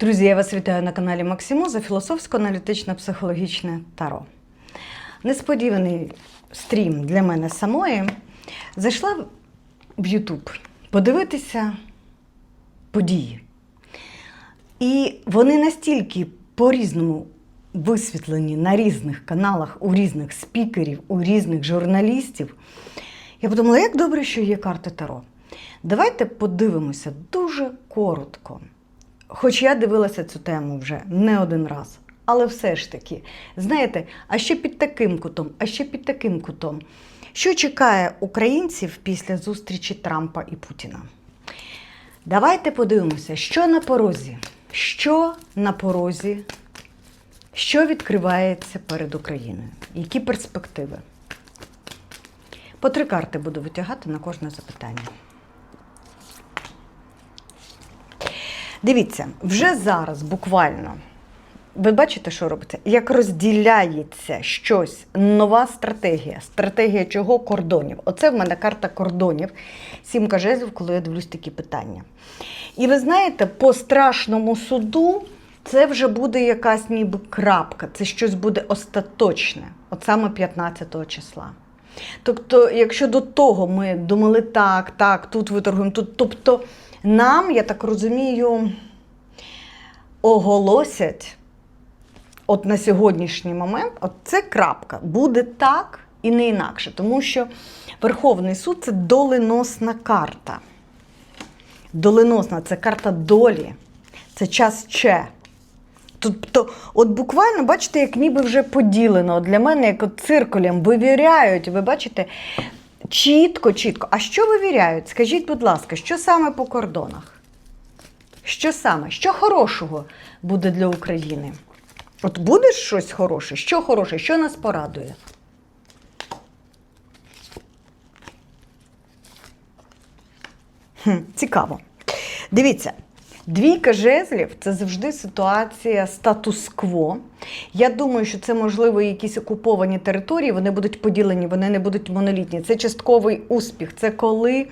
Друзі, я вас вітаю на каналі Максиму за філософсько-аналітично-психологічне таро. Несподіваний стрім для мене самої. Зайшла в Ютуб подивитися події. І вони настільки по-різному висвітлені на різних каналах, у різних спікерів, у різних журналістів. Я подумала, як добре, що є карти Таро. Давайте подивимося дуже коротко. Хоч я дивилася цю тему вже не один раз. Але все ж таки, знаєте, а ще під таким кутом, а ще під таким кутом. Що чекає українців після зустрічі Трампа і Путіна? Давайте подивимося, що на порозі, що на порозі, що відкривається перед Україною, які перспективи. По три карти буду витягати на кожне запитання. Дивіться, вже зараз буквально. Ви бачите, що робиться? Як розділяється щось, нова стратегія. Стратегія чого? Кордонів. Оце в мене карта кордонів. Сімка жезлів, коли я дивлюсь такі питання. І ви знаєте, по страшному суду це вже буде якась ніби крапка, це щось буде остаточне, от саме 15 числа. Тобто, якщо до того ми думали так, так, тут виторгуємо, тут. Тобто, нам, я так розумію, оголосять от на сьогоднішній момент, от це крапка, буде так і не інакше. Тому що Верховний суд це доленосна карта. Доленосна це карта долі, це час че. Тобто, от буквально, бачите, як ніби вже поділено. От Для мене, як от циркулем, вивіряють, ви бачите, чітко, чітко. А що вивіряють? Скажіть, будь ласка, що саме по кордонах? Що саме? Що хорошого буде для України? От буде щось хороше? Що хороше? Що нас порадує? Хм, цікаво. Дивіться, двійка жезлів це завжди ситуація статус-кво. Я думаю, що це, можливо, якісь окуповані території, вони будуть поділені, вони не будуть монолітні. Це частковий успіх. Це коли,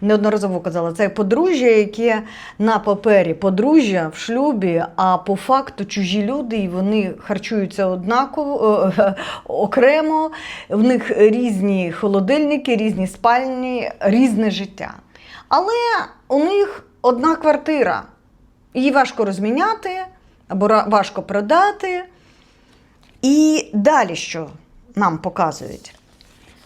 неодноразово казала, це подружжя, яке на папері подружжя в шлюбі, а по факту чужі люди, і вони харчуються однаково, е, окремо, в них різні холодильники, різні спальні, різне життя. Але у них одна квартира. Її важко розміняти або важко продати. І далі що нам показують?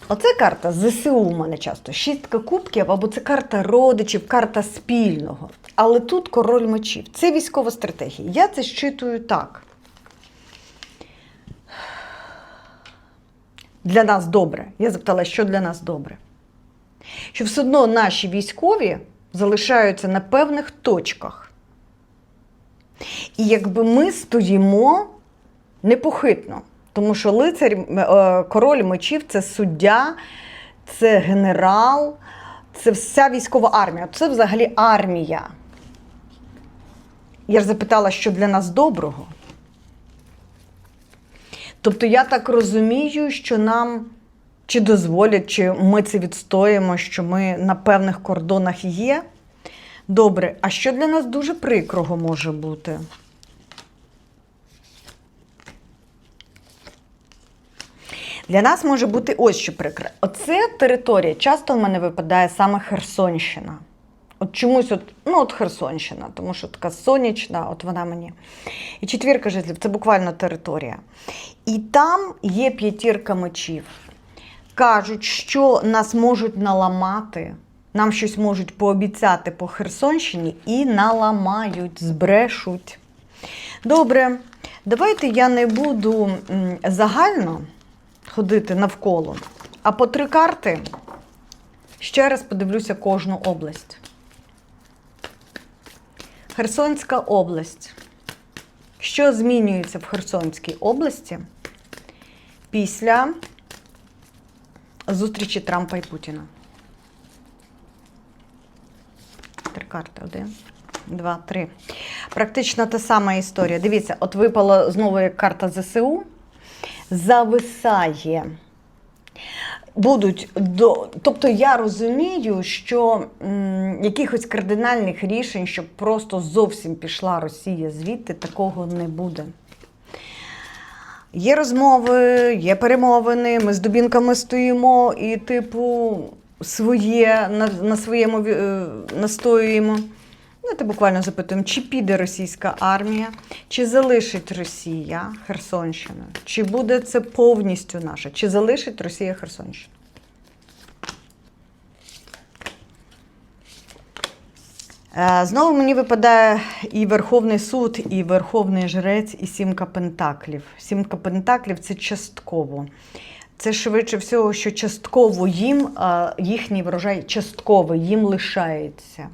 Оце карта ЗСУ у мене часто. Шістка кубків, або це карта родичів, карта спільного. Але тут король мечів. Це військова стратегія. Я це щитую так. Для нас добре. Я запитала, що для нас добре що все одно наші військові залишаються на певних точках. І якби ми стоїмо непохитно, тому що лицар, е, король мечів це суддя, це генерал, це вся військова армія. Це взагалі армія. Я ж запитала, що для нас доброго. Тобто я так розумію, що нам чи дозволять, чи ми це відстоїмо, що ми на певних кордонах є. Добре, а що для нас дуже прикрого може бути? Для нас може бути ось що прикре. Оце територія часто в мене випадає саме Херсонщина. От чомусь, от, ну от Херсонщина, тому що така сонячна, от вона мені. І четвірка жезлів це буквально територія. І там є п'ятірка мечів кажуть, що нас можуть наламати, нам щось можуть пообіцяти по Херсонщині і наламають, збрешуть. Добре, давайте я не буду загально ходити навколо, а по три карти ще раз подивлюся кожну область. Херсонська область. Що змінюється в Херсонській області після зустрічі Трампа і Путіна. Три карти. Один, два, три. Практично та сама історія. Дивіться, от випала знову як карта ЗСУ. Зависає. будуть до. Тобто я розумію, що м, якихось кардинальних рішень, щоб просто зовсім пішла Росія звідти, такого не буде. Є розмови, є перемовини, ми з дубінками стоїмо і, типу, своє на, на своєму е, настоюємо. Ну, ти буквально запитуємо, чи піде російська армія, чи залишить Росія Херсонщину, чи буде це повністю наша, чи залишить Росія Херсонщину. Е, Знову мені випадає і Верховний суд, і Верховний жрець, і сімка пентаклів. Сімка пентаклів це частково. Це швидше всього, що частково їм їхній врожай частково їм лишається.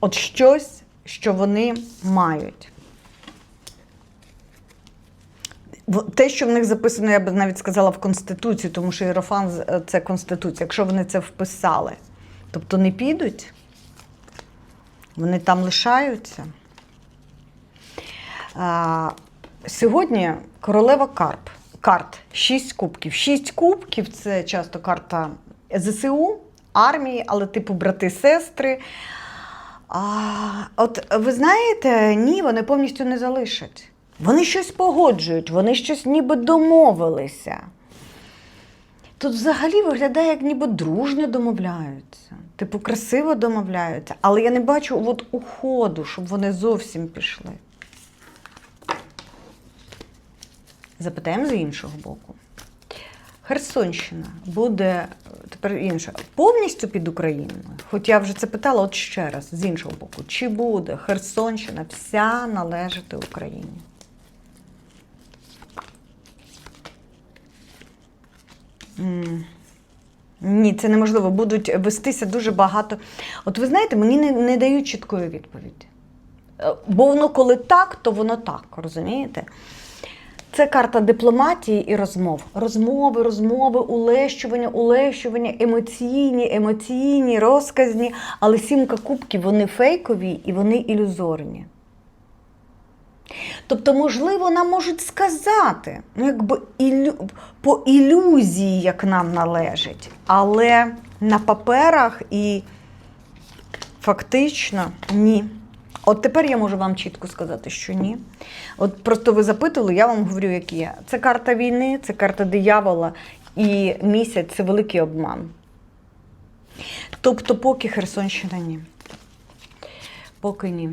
От щось, що вони мають. Те, що в них записано, я б навіть сказала в Конституції, тому що Єрофан е, це Конституція. Якщо вони це вписали, тобто не підуть, вони там лишаються. А, сьогодні королева карп. Карт. Шість кубків. Шість кубків це часто карта ЗСУ, армії, але типу брати-сестри. А, от ви знаєте, ні, вони повністю не залишать. Вони щось погоджують, вони щось ніби домовилися. Тут взагалі виглядає, як ніби дружньо домовляються. Типу, красиво домовляються. Але я не бачу от уходу, щоб вони зовсім пішли. Запитаємо з іншого боку. Херсонщина буде тепер інша, повністю під Україною. Хоч я вже це питала от ще раз, з іншого боку, чи буде Херсонщина вся належати Україні? М. Ні, це неможливо. Будуть вестися дуже багато. От ви знаєте, мені не, не дають чіткої відповіді. Е, Бо воно коли так, то воно так, розумієте? Це карта дипломатії і розмов. Розмови, розмови, улещування, улещування, емоційні, емоційні, розказні. Але сімка кубків вони фейкові і вони ілюзорні. Тобто, можливо, нам можуть сказати, ну, якби ілю... по ілюзії, як нам належить, але на паперах і фактично ні. От тепер я можу вам чітко сказати, що ні. От просто ви запитали, я вам говорю, як є. Це карта війни, це карта диявола, і місяць це великий обман. Тобто, поки Херсонщина ні. Поки ні.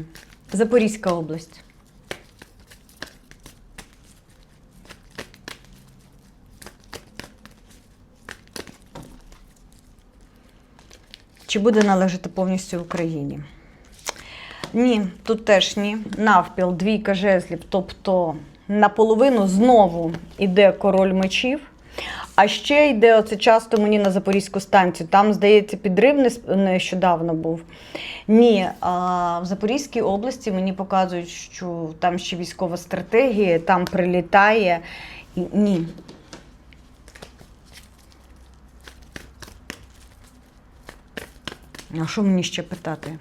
Запорізька область. Чи буде належати повністю Україні? Ні, тут теж ні. Навпіл, двійка жезлів. Тобто наполовину знову йде король мечів. А ще йде оце часто мені на Запорізьку станцію. Там, здається, підрив нещодавно був. Ні, а в Запорізькій області мені показують, що там ще військова стратегія, там прилітає. І- Ні. А що мені ще питати?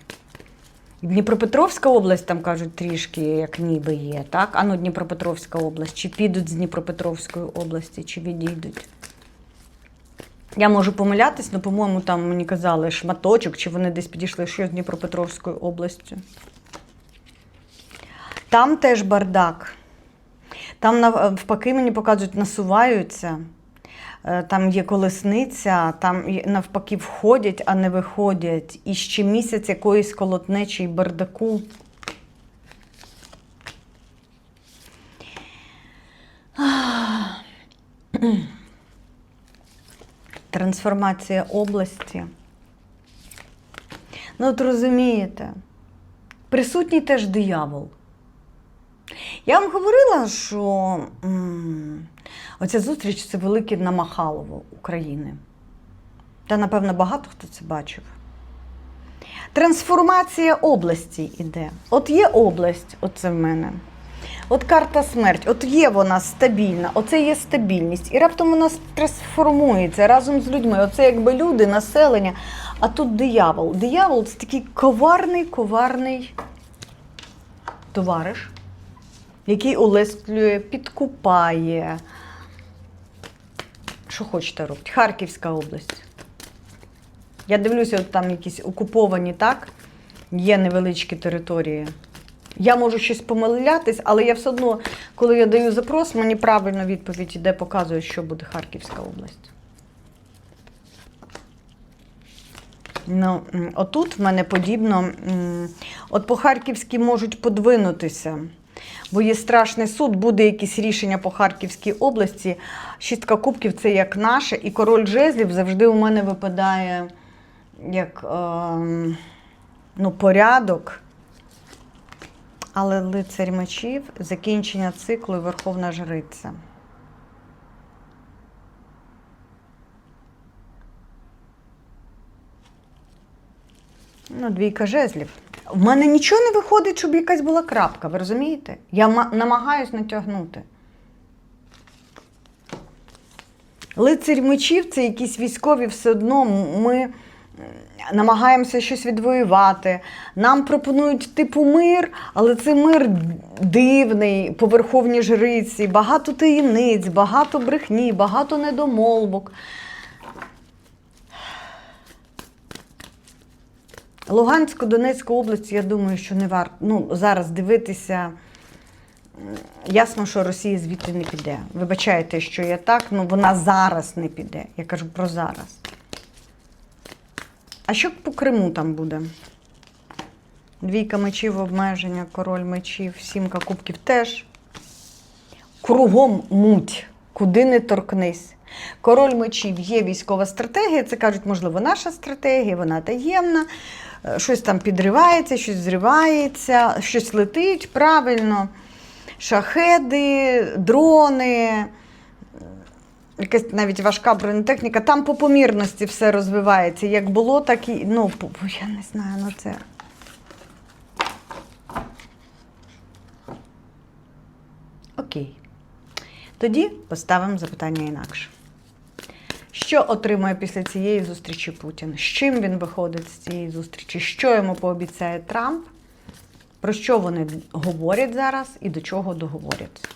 Дніпропетровська область, там кажуть, трішки як ніби є, так? А ну Дніпропетровська область. Чи підуть з Дніпропетровської області, чи відійдуть? Я можу помилятись, але, по-моєму, там мені казали шматочок, чи вони десь підійшли що з Дніпропетровською областю. Там теж бардак. Там навпаки мені показують, насуваються. Е, Там є колесниця, там навпаки входять, а не виходять. І ще місяць якоїсь колотнечі й бардаку. Трансформація області. Ну, от розумієте, присутній теж диявол. Я вам говорила, що м, оця зустріч це велике намахалово України. Та, напевно, багато хто це бачив. Трансформація області йде. От є область, оце в мене. От карта смерть, от є вона стабільна, оце є стабільність. І раптом вона трансформується разом з людьми. Оце якби люди, населення. А тут диявол. Диявол це такий коварний, коварний товариш, який улестлює, підкупає. що хочете робити. Харківська область. Я дивлюся, от там якісь окуповані, так? Є невеличкі території. Я можу щось помилятись, але я все одно, коли я даю запрос, мені правильно відповідь іде, показує, що буде Харківська область. Ну, отут в мене подібно. От по Харківській можуть подвинутися, бо є страшний суд, буде якісь рішення по Харківській області. Шістка кубків це як наше, і король жезлів завжди у мене випадає як ем, ну, порядок. Але лицарь мечів, закінчення циклу і Верховна Жриця. Ну, двійка жезлів. В мене нічого не виходить, щоб якась була крапка, ви розумієте? Я намагаюсь натягнути. Лицарь мечів це якісь військові все одно. Ми намагаємося щось відвоювати. Нам пропонують типу мир, але це мир дивний, по верховній жриці, багато таємниць, багато брехні, багато недомолвок. Луганську, Донецьку область, я думаю, що не варто ну, зараз дивитися. Ясно, що Росія звідти не піде. Вибачайте, що я так, ну вона зараз не піде. Я кажу про зараз. А що по Криму там буде? Двійка мечів обмеження, король мечів, сімка кубків теж. Кругом муть, куди не торкнись. Король мечів є військова стратегія. Це кажуть, можливо, наша стратегія, вона таємна. Е, Щось там підривається, щось зривається, щось летить правильно. Шахеди, дрони, якась навіть важка бронетехніка. Там по помірності все розвивається. Як було, так і. Ну, я не знаю, ну це. Окей. Тоді поставимо запитання інакше. Що отримує після цієї зустрічі Путін? З чим він виходить з цієї зустрічі? Що йому пообіцяє Трамп? Про що вони говорять зараз і до чого договоряться?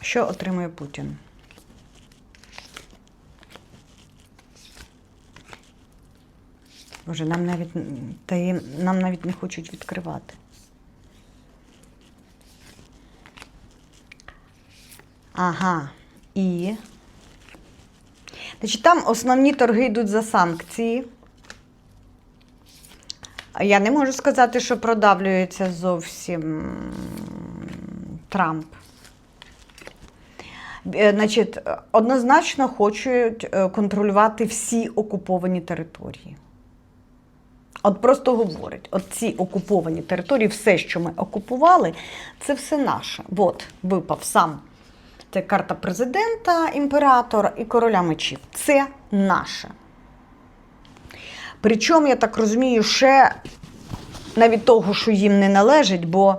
Що отримує Путін? Боже, нам навіть таєм... нам навіть не хочуть відкривати. Ага. І. Значить, там основні торги йдуть за санкції. Я не можу сказати, що продавлюється зовсім Трамп. Е, Значить, однозначно хочуть е, контролювати всі окуповані території. От просто говорять, от ці окуповані території, все, що ми окупували, це все наше. От випав сам. Це карта президента, імператора і короля мечів. Це наше. Причому, я так розумію, ще навіть того, що їм не належить, бо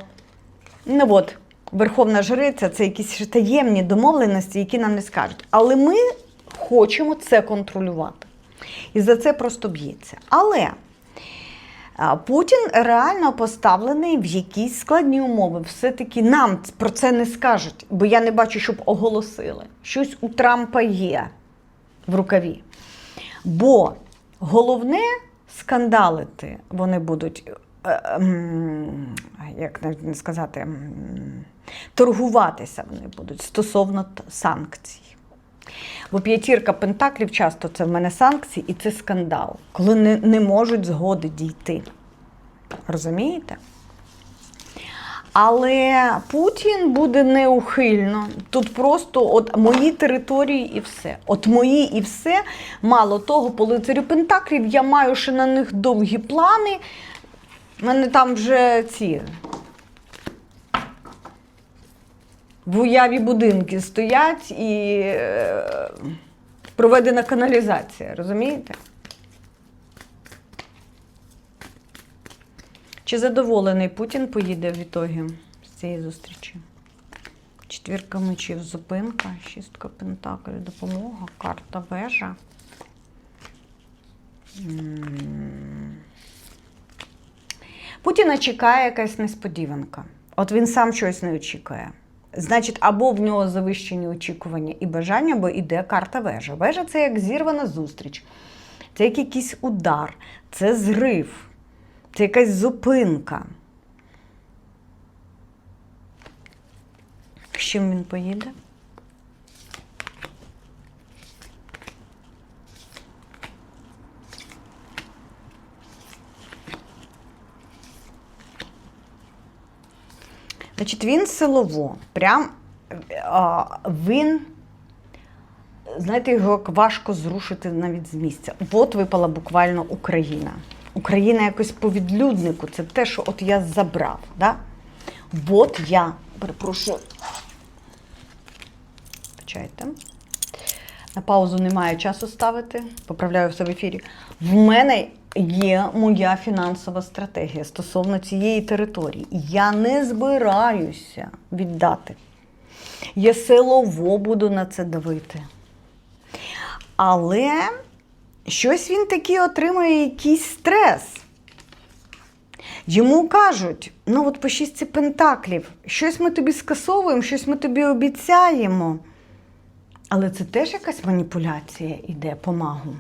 ну от, Верховна Жриця це якісь таємні домовленості, які нам не скажуть. Але ми хочемо це контролювати. І за це просто б'ється. Але Путін реально поставлений в якісь складні умови. Все-таки нам про це не скажуть, бо я не бачу, щоб оголосили. Щось у Трампа є в рукаві. Бо головне скандалити вони будуть, е, ем, як сказати, ем, торгуватися вони будуть стосовно санкцій. Бо п'ятірка пентаклів часто це в мене санкції і це скандал, коли не, не можуть згоди дійти. Розумієте? Але Путін буде неухильно. Тут просто от мої території і все. От мої і все. Мало того, по лицарю Пентаклів я маю ще на них довгі плани. У мене там вже ці в уяві будинки стоять і е, проведена каналізація, розумієте? Чи задоволений Путін поїде в ітогі з цієї зустрічі? Четвірка мечів, зупинка, шістка пентаклів, допомога, карта вежа. Путіна чекає якась несподіванка. От він сам щось не очікує. Значить, або в нього завищені очікування і бажання, бо йде карта вежа. Вежа це як зірвана зустріч, це як якийсь удар, це зрив, це якась зупинка. З чим він поїде? Значить, він силово. Прям а, він, знаєте, його важко зрушити навіть з місця. От випала буквально Україна. Україна якось по відлюднику. Це те, що от я забрав. Да? От я, перепрошую. Почайте. На паузу немає часу ставити. Поправляю все в ефірі. В мене є моя фінансова стратегія стосовно цієї території. Я не збираюся віддати. Я силово буду на це давити. Але щось він таки отримує якийсь стрес. Йому кажуть, ну от по шістці пентаклів, щось ми тобі скасовуємо, щось ми тобі обіцяємо. Але це теж якась маніпуляція іде по магу.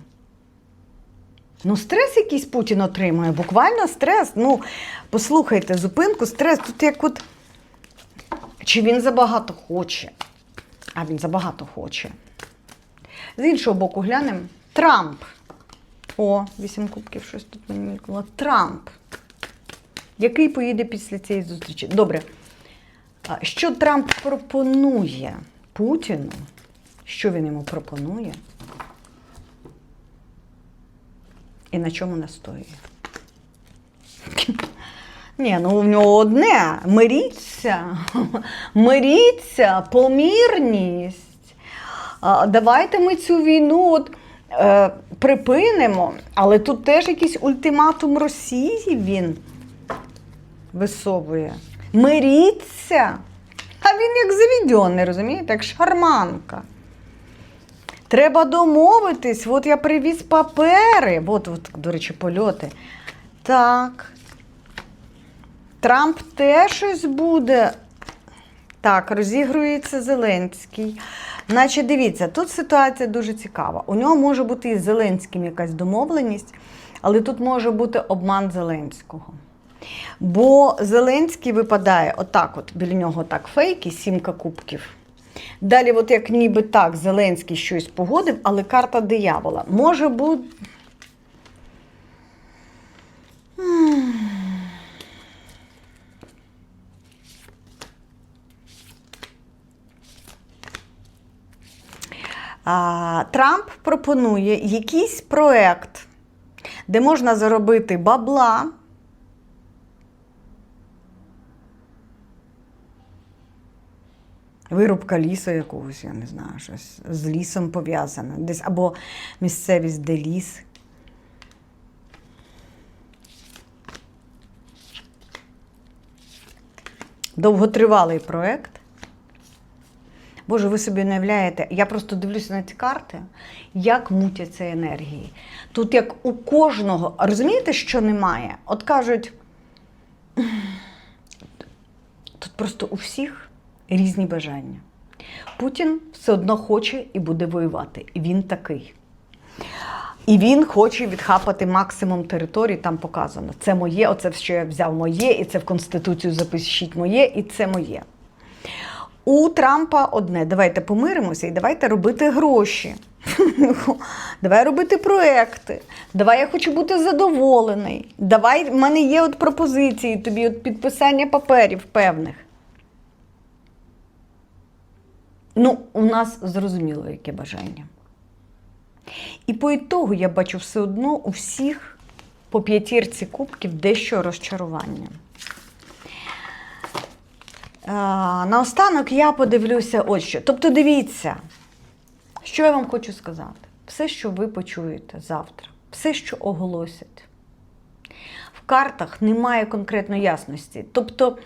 Ну, стрес якийсь Путін отримує, буквально стрес. Ну, послухайте, зупинку, стрес. Тут як от. Чи він забагато хоче? А він забагато хоче. З іншого боку, глянемо. Трамп. О, вісім кубків, щось тут мені мількнуло. Трамп. Який поїде після цієї зустрічі? Добре. Що Трамп пропонує Путіну? Що він йому пропонує? І на чому настоює? Ні, ну в нього одне. Миріться, миріться, помірність. Давайте ми цю війну от, е, припинимо. Але тут теж якийсь ультиматум Росії він висовує. Миріться. А він як завідьоний, розумієте, як шарманка. Треба домовитись. От я привіз папери. От, от, до речі, польоти. Так. Трамп теж щось буде. Так, розігрується Зеленський. Значить, дивіться, тут ситуація дуже цікава. У нього може бути із Зеленським якась домовленість, але тут може бути обман Зеленського. Бо Зеленський випадає отак, от біля нього так фейки, сімка кубків. Далі, от як ніби так, Зеленський щось погодив, але карта диявола. Може бути. Трамп пропонує якийсь проект, де можна заробити бабла. Вирубка лісу якогось, я не знаю, щось з лісом пов'язане. Десь або місцевість, де ліс. Довготривалий проєкт. Боже, ви собі не уявляєте, я просто дивлюся на ці карти, як мутяться енергії. Тут як у кожного, розумієте, що немає? От кажуть, тут просто у всіх різні бажання. Путін все одно хоче і буде воювати. І він такий. І він хоче відхапати максимум територій, там показано. Це моє, оце що я взяв моє, і це в Конституцію запишіть моє, і це моє. У Трампа одне: давайте помиримося і давайте робити гроші. Давай робити проекти. Давай я хочу бути задоволений. Давай, в мене є от пропозиції тобі, от підписання паперів певних. Ну, у нас зрозуміло, яке бажання. І по ітогу я бачу все одно у всіх по п'ятірці кубків дещо розчарування. Наостанок я подивлюся ось що. Тобто, дивіться, що я вам хочу сказати. Все, що ви почуєте завтра, все, що оголосять. В картах немає конкретної ясності. Тобто,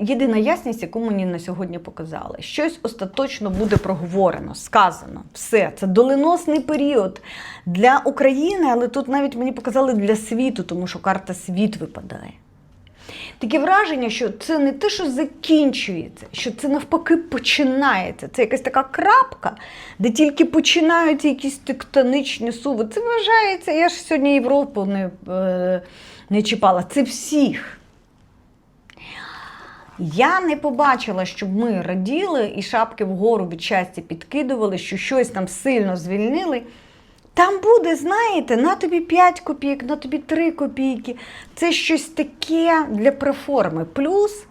єдина ясність, яку мені на сьогодні показали, щось остаточно буде проговорено, сказано. Все, це доленосний період для України, але тут навіть мені показали для світу, тому що карта світ випадає. таке враження, що це не те, що закінчується, що це навпаки починається. Це якась така крапка, де тільки починаються якісь тектонічні суви. Це вважається, я ж сьогодні Європу не, е, не чіпала. Це всіх. Я не побачила, щоб ми раділи і шапки вгору від щастя підкидували, що щось там сильно звільнили. Там буде, знаєте, на тобі 5 копійок, на тобі 3 копійки. Це щось таке для проформи. Плюс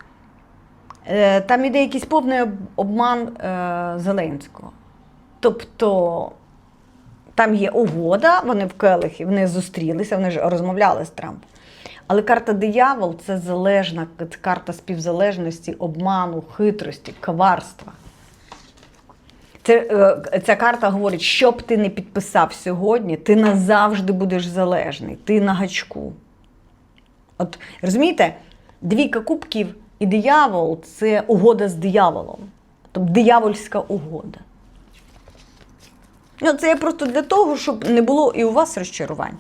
е, там іде якийсь повний обман е, Зеленського. Тобто там є угода, вони в Келихі, вони зустрілися, вони ж розмовляли з Трампом. Але карта диявол це залежна карта співзалежності, обману, хитрості, коварства. Це, е, ця карта говорить, що б ти не підписав сьогодні, ти назавжди будеш залежний, ти на гачку. От розумієте, двійка кубків і диявол це угода з дияволом. Тобто диявольська угода. Ну, це я просто для того, щоб не було і у вас розчарувань.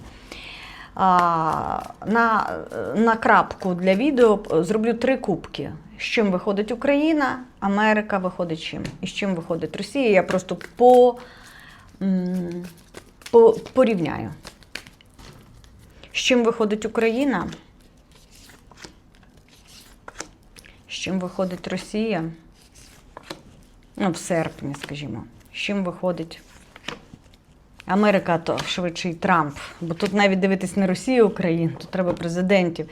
На, на крапку для відео зроблю три кубки. З чим виходить Україна, Америка виходить чим. І з чим виходить Росія. Я просто по, по, порівняю. З чим виходить Україна? З чим виходить Росія? Ну, в серпні, скажімо. З чим виходить Америка, то швидше й Трамп. Бо тут навіть дивитись не Росію, Україну, тут треба президентів.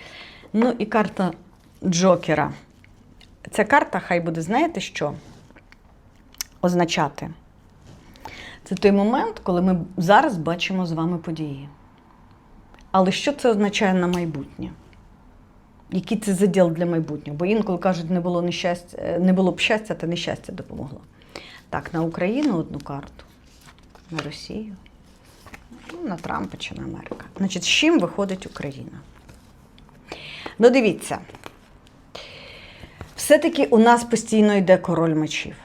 Ну і карта Джокера. Ця карта, хай буде, знаєте що? Означати. Це той момент, коли ми зараз бачимо з вами події. Але що це означає на майбутнє? Який це заділ для майбутнього? Бо інколи кажуть, не було, нещастя, не було б щастя, та нещастя допомогло. Так, на Україну одну карту, на Росію, ну, на Трампа чи на Америка. Значить, з чим виходить Україна? Ну, дивіться. Все-таки у нас постійно йде король мечів.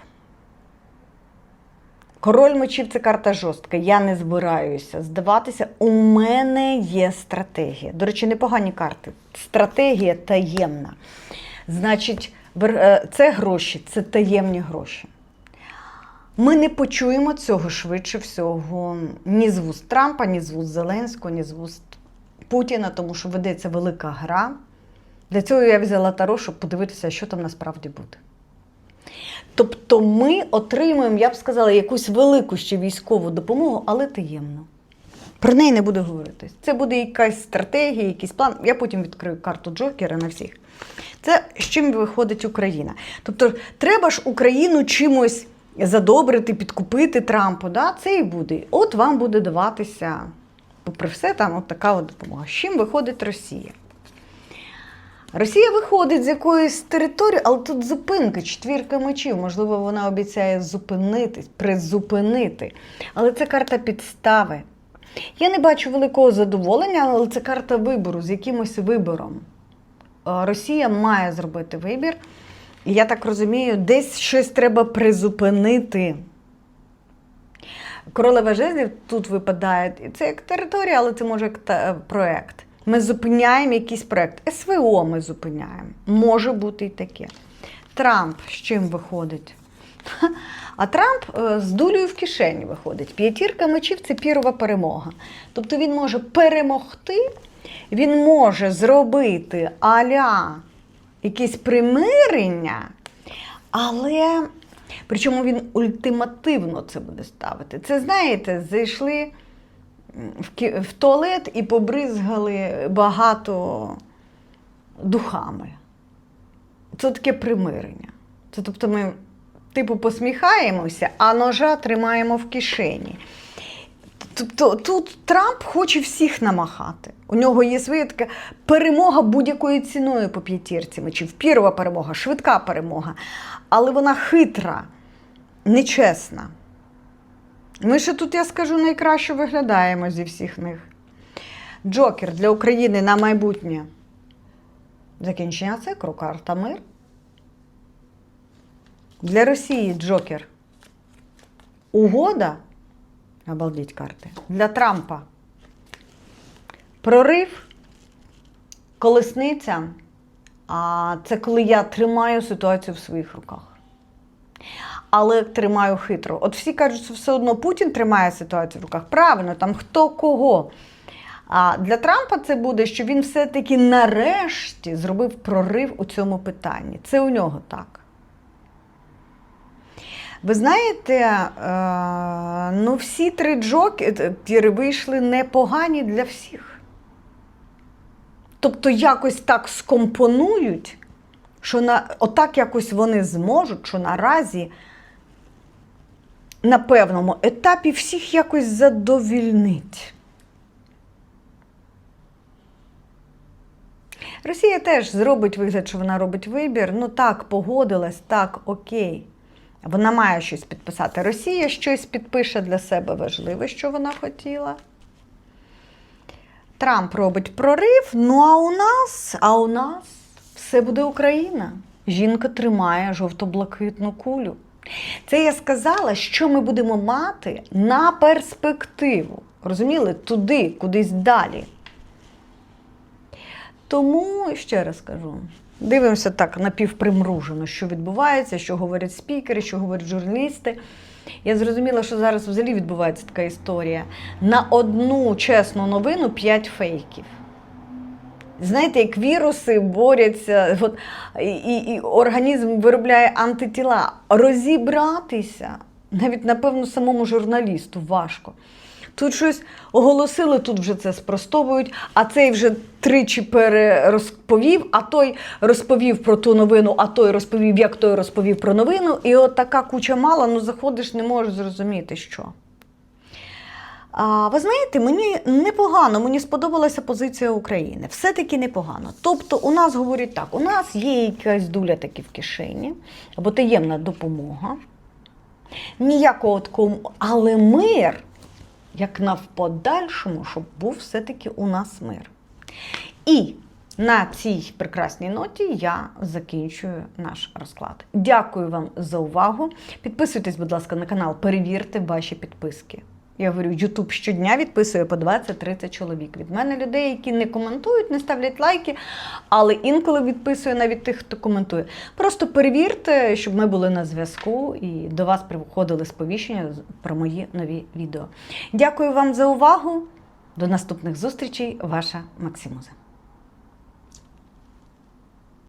Король мечів це карта жорстка. Я не збираюся здаватися. У мене є стратегія. До речі, непогані карти. Стратегія таємна. Значить, е, це гроші, це таємні гроші. Ми не почуємо цього швидше всього ні з вуст Трампа, ні з вуст Зеленського, ні з вуст Путіна, тому що ведеться велика гра. Для цього я взяла таро, щоб подивитися, що там насправді буде. Тобто ми отримуємо, я б сказала, якусь велику ще військову допомогу, але таємно. Про неї не буде говоритись. Це буде якась стратегія, якийсь план. Я потім відкрию карту Джокера на всіх. Це з чим виходить Україна. Тобто, треба ж Україну чимось задобрити, підкупити Трампу. Да? Це і буде. От вам буде даватися, попри все, там от така от допомога. З чим виходить Росія? Росія виходить з якоїсь території, але тут зупинка, четвірка мечів. Можливо, вона обіцяє зупинитись, призупинити. Але це карта підстави. Я не бачу великого задоволення, але це карта вибору з якимось вибором. Е, Росія має зробити вибір. Я так розумію, десь щось треба призупинити. Королева жезлів тут випадає. І Це як територія, але це може як та- проект. Ми зупиняємо якийсь проект. СВО ми зупиняємо. Може бути і таке. Трамп з чим виходить? А Трамп е, з дулею в кишені виходить. П'ятірка мечів це пірова перемога. Тобто він може перемогти, він може зробити аля якесь примирення, але причому він ультимативно це буде ставити. Це знаєте, зайшли в, туалет і побризгали багато духами. Це таке примирення. Це тобто ми, типу, посміхаємося, а ножа тримаємо в кишені. Тобто тут Трамп хоче всіх намахати. У нього є своя така перемога будь-якою ціною по п'ятірці мечів. Пірова перемога, швидка перемога. Але вона хитра, нечесна. Ми ще тут, я скажу, найкраще виглядаємо зі всіх них. Джокер для України на майбутнє. Закінчення циклу, карта мир. Для Росії Джокер. Угода. Обалдіть карти. Для Трампа. Прорив, колесниця, а це коли я тримаю ситуацію в своїх руках. Але тримаю хитро. От всі кажуть, що все одно Путін тримає ситуацію в руках. Правильно, там хто кого. А для Трампа це буде, що він все-таки нарешті зробив прорив у цьому питанні. Це у нього так. Ви знаєте, е, ну всі три джокери вийшли непогані для всіх. Тобто якось так скомпонують, що на, отак якось вони зможуть, що наразі на певному етапі всіх якось задовільнить. Росія теж зробить вигляд, що вона робить вибір. Ну так, погодилась, так, окей. Вона має щось підписати. Росія щось підпише для себе важливе, що вона хотіла. Трамп робить прорив. Ну а у нас, а у нас все буде Україна. Жінка тримає жовто-блакитну кулю. Це я сказала, що ми будемо мати на перспективу. Розуміли? Туди, кудись далі. Тому ще раз кажу. Дивимося так напівпримружено, що відбувається, що говорять спікери, що говорять журналісти. Я зрозуміла, що зараз взагалі відбувається така історія. На одну чесну новину 5 фейків. Знаєте, як віруси борються, от, і, і, і організм виробляє антитіла. Розібратися навіть, напевно, самому журналісту важко. Тут щось оголосили, тут вже це спростовують, а цей вже тричі перерозповів, а той розповів про ту новину, а той розповів, як той розповів про новину. І от така куча мала, ну заходиш, не можеш зрозуміти, що. А, ви знаєте, мені непогано, мені сподобалася позиція України. Все-таки непогано. Тобто, у нас говорять так: у нас є якась дуля таки в кишені, або таємна допомога. Ніякого такого, але мир як на в подальшому, щоб був все-таки у нас мир. І на цій прекрасній ноті я закінчую наш розклад. Дякую вам за увагу. Підписуйтесь, будь ласка, на канал, перевірте ваші підписки. Я говорю, Ютуб щодня відписує по 20-30 чоловік. Від мене людей, які не коментують, не ставлять лайки, але інколи відписує навіть тих, хто коментує. Просто перевірте, щоб ми були на зв'язку і до вас приходили сповіщення про мої нові відео. Дякую вам за увагу. До наступних зустрічей, ваша Максимуза.